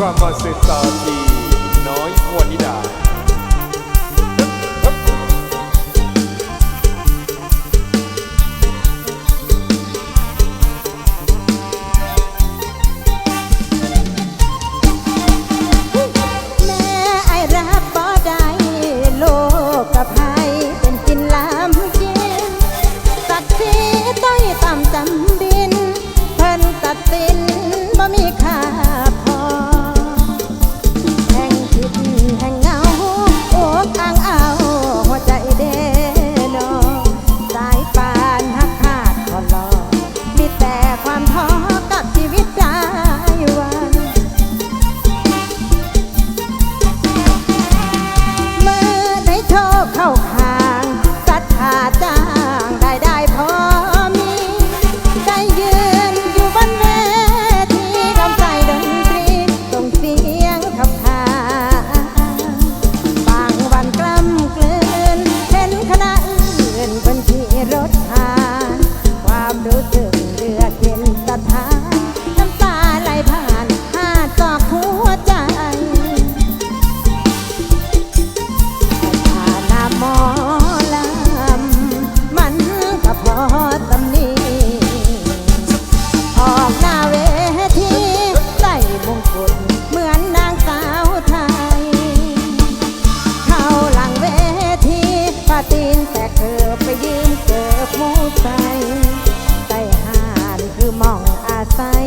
from a society น้อยควรนิดา มองอาศัย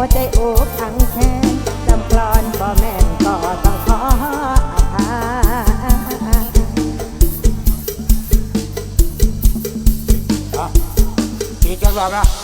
วใจโอบอังแค้นจำกลอนบ่แม่นก็ต้องขออภัยอะบอกนะ